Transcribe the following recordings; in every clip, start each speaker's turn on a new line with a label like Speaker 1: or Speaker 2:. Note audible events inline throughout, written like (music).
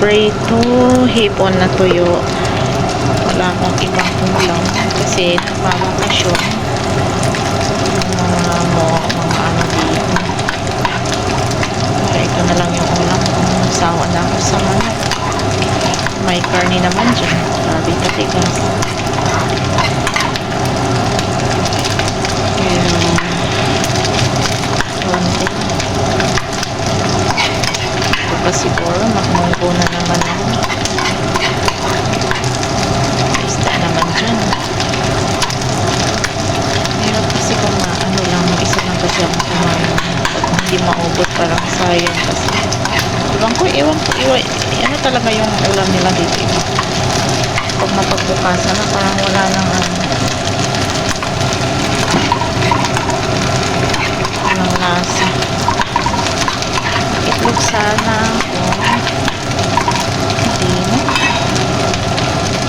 Speaker 1: prito, hipon na tuyo. Wala akong ibang ulam kasi nagbabakasyon. Mga mo, mga ano dito. Kaya ito na lang yung ulam ko. Sawa na ako sa manok. May karni naman dyan. Grabe katigas. Kaya, konti. Ito pa siguro, magmungko na naman ako. Isda naman dyan. Hirap kasi kung maano lang, isa lang kasi ako kumain. Pag hindi maubot, parang sayang kasi. Ewan ko, ewan ko, ewan, ano talaga yung ulam nila dito. Pag mapagbukasan na, parang wala nang ano. Walang lasa. Itlog sana ako. Hindi na.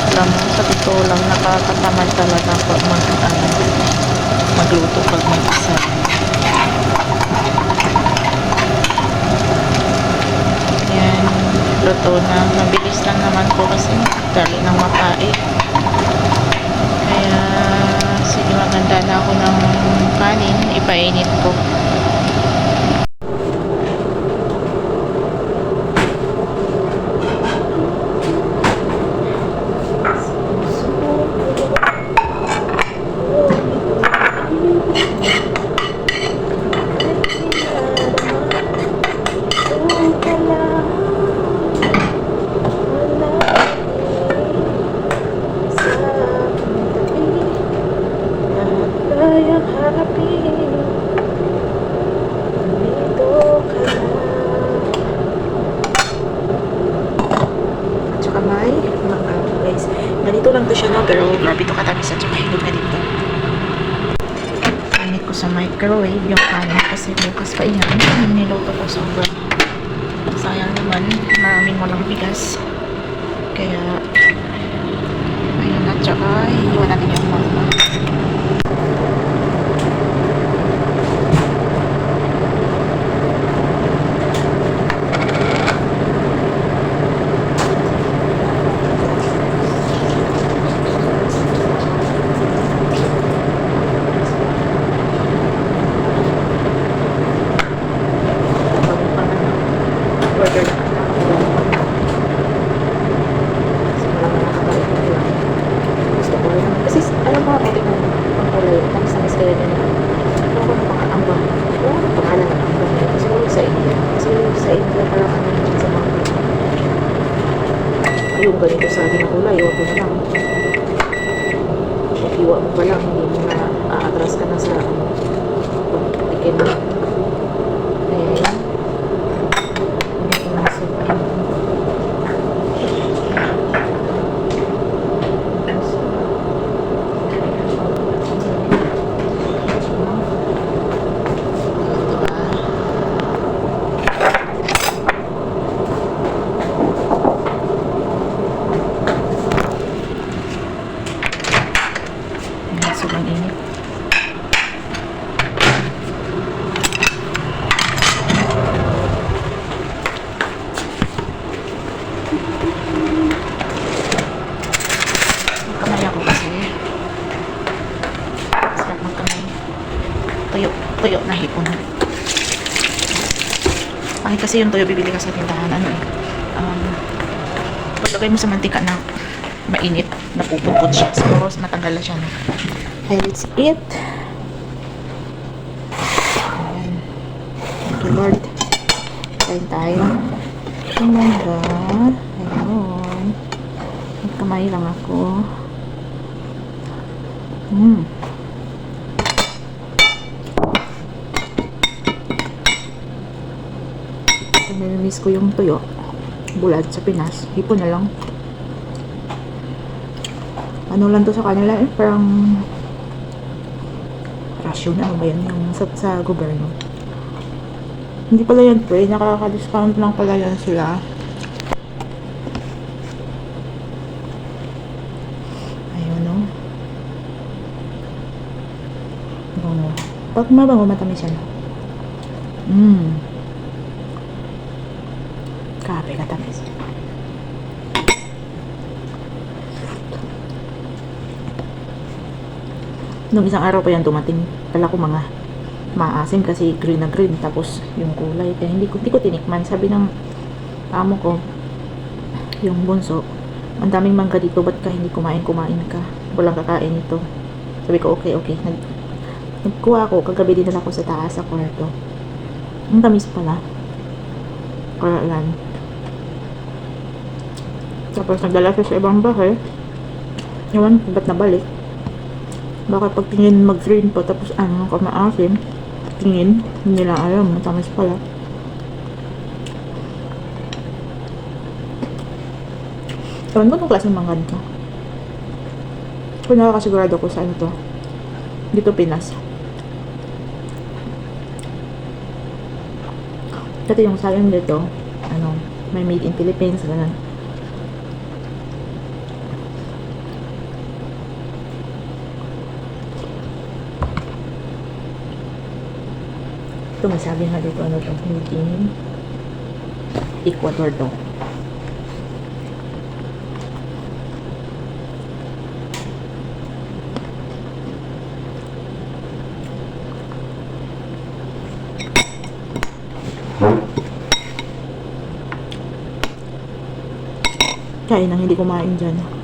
Speaker 1: Alam mo, sa totoo lang, nakakatamad talaga pag mag, ano, magluto pag mag-isa. Yan, luto na. Mabilis lang naman po kasi dali ng mapait. Kaya, sige maganda na ako ng kanin. Ipainit ko. Kayang mga guys. Ganito lang to siya no? Pero grabe to katamis at tsaka hinog na dito. Init ko sa microwave yung kanin Kasi bukas pa iyan Yung niluto ko sobrang Sayang naman Maraming walang bigas. Kaya Ayun at tsaka Iwan natin yung mga Order na ako. Kasi wala na nakabalik na lang. Gusto ko rin. Kasi alam mo, ito yung pangkulay. Tapos na kaya din. Ano ko ng mga ambang. Wala na pangalan ng ambang. yun. Kasi wala sa India. Kasi sa India parang ano yun sa mga ayun ganito sa ating kulay. Huwag ko na lang. Iwa mo pa lang. Hindi mo na aatras ka na sa ano. Pagtikin mo. Kaya yun. Hindi ko na sa Ayan, sobrang init. Magkamay ako kasi. Sarap magkamay. Tuyo. Tuyo na hipon. Ay, kasi yung tuyo bibili ka sa tindahan. Ano eh. Um, paglagay mo sa mantika na mainit, napupupot siya. Siguro matanggal na siya. No? Okay, let's eat. Ayan. Thank you, Lord. Kain tayo. God. Ayun. Magkamay lang ako. Hmm. Nami-miss ko yung tuyo. Bulad sa Pinas. Hipon na lang. Ano lang to sa kanila eh. Parang rasyon ano ba yan yung sa, sa gobyerno. Hindi pala yan pre. Nakaka-discount lang pala yan sila. Ayun no. Bango. Pag mabango matamis yan. Mmm. ありがたいです。Nung isang araw pa yan dumating, pala ko mga maasim kasi green na green tapos yung kulay kaya hindi ko, hindi ko tinikman. Sabi ng amo ko yung bunso ang daming mangga dito ba't ka hindi kumain kumain ka? Walang kakain ito. Sabi ko okay okay. Nag, nagkuha ako kagabi din ako sa taas sa kwarto. Ang tamis pala. Kaya yan tapos nagdala siya sa ibang bahay. Ewan ko ba't nabalik? Baka pag tingin mag green pa tapos ano ka maasim tingin hindi nila alam matamis pala. Ewan mo itong klaseng mangga nito kung nakakasigurado ko sa ano to. Dito Pinas. Dati yung sayang dito ano may made in Philippines ganun Ito may nga dito ano to, in Ecuador to. Kain nang hindi kumain dyan.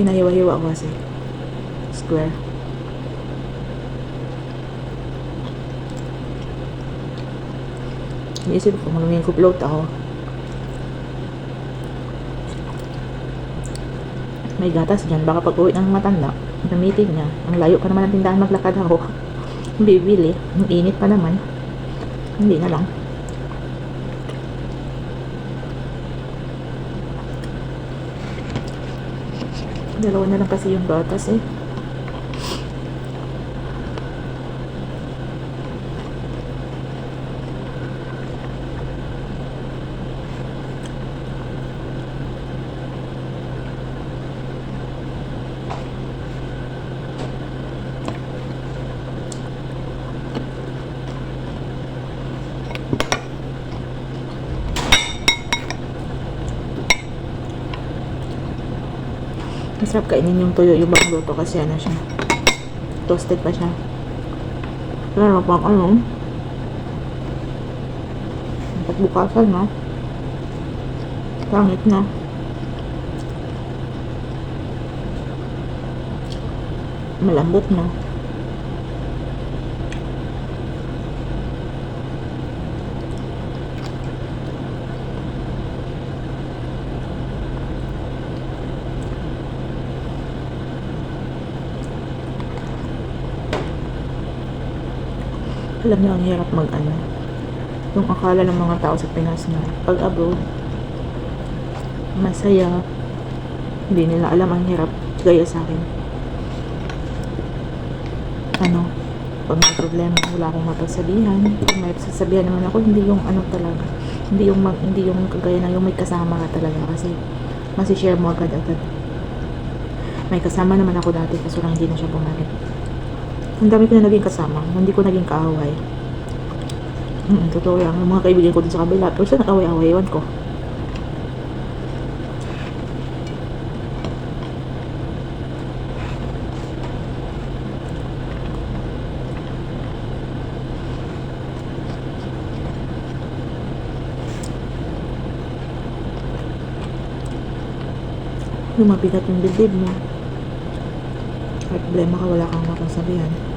Speaker 1: Hinahiwa-hiwa ko kasi. Square. Iisip ko, magiging kuplot ako. May gatas dyan. Baka pag uwi ng matanda, gamitin niya. Ang layo pa naman ng tindahan maglakad ako. (laughs) Bibili. Ang init pa naman. Hindi na lang. Dalawa na lang kasi yung gatas eh. Masarap kainin yung tuyo, yung bang luto kasi ano siya. Toasted pa siya. Lalo pang ano. Pagbukasan no. Pangit na. Malambot na. Alam niyo ang hirap mag ano yung akala ng mga tao sa Pinas na pag abroad masaya hindi nila alam ang hirap gaya sa akin. Ano pag may problema wala akong mapagsabihan. Kung may sasabihan naman ako hindi yung ano talaga hindi yung mag, hindi yung kagaya na yung may kasama ka talaga kasi masishare mo agad-agad. May kasama naman ako dati kaso lang hindi na siya bumalik ang dami ko na naging kasama. Hindi ko naging kaaway. Mm, totoo yan. Yung mga kaibigan ko din sa kabila. Pero saan nag-away-away? Ewan ko. Yung mabigat yung dibdib mo. May problema ka, wala kang mapasabihan.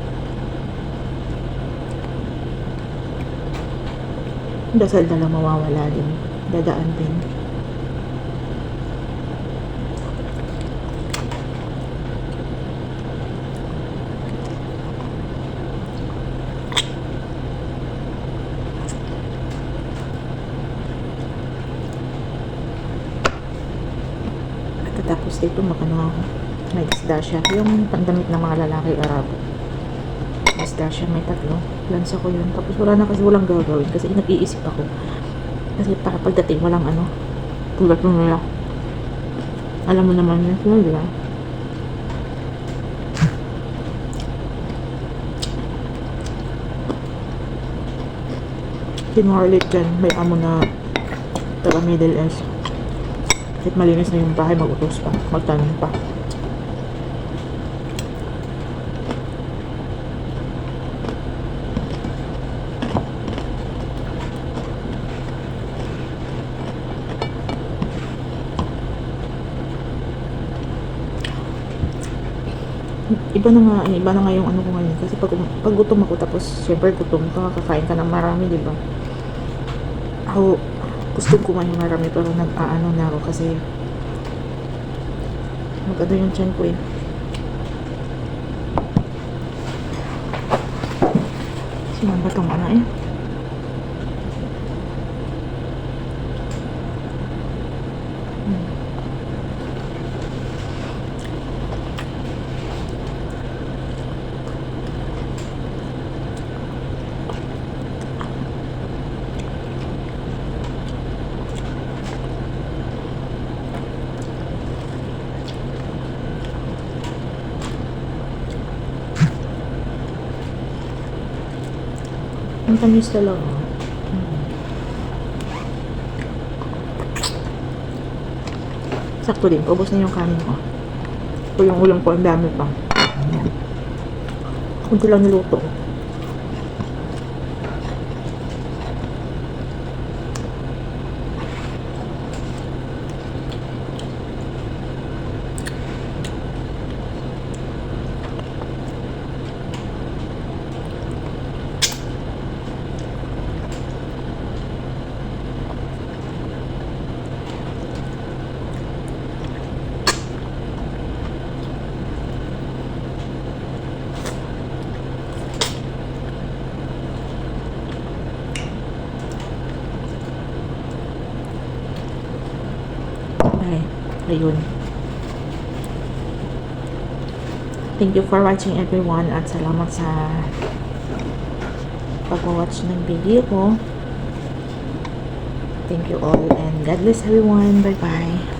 Speaker 1: Dasal na lang mawawala din. Dadaan din. Pagkatapos dito, makano ako. May isda siya. Yung pandamit ng mga lalaki Arabo pistachio, may tatlo. Lansa ko yun. Tapos wala na kasi walang gagawin kasi nag-iisip ako. Kasi para pagdating walang ano, tulad mo nila. Alam mo naman yun, yun, di ba? Si Marlit dyan, may amo na taga Middle East. Kahit malinis na yung bahay, magutos pa, magtanong pa. Iba na nga, iba na nga yung ano ko ngayon. Kasi pag, pag gutom ako, tapos syempre gutom ka, kakain ka ng marami, di ba? Ako, gusto ko kumain marami, pero nag-aano na ako kasi magano yung tiyan ko eh. Sumamba tong ano eh. Ang tamis talaga. Sakto din. Ubus na yung kanin ko. Ito yung ulam ko. Ang dami pa. Kunti lang niluto. ko. Ay, ayun. Thank you for watching everyone at salamat sa pag-watch ng video ko. Thank you all and God bless everyone. Bye-bye.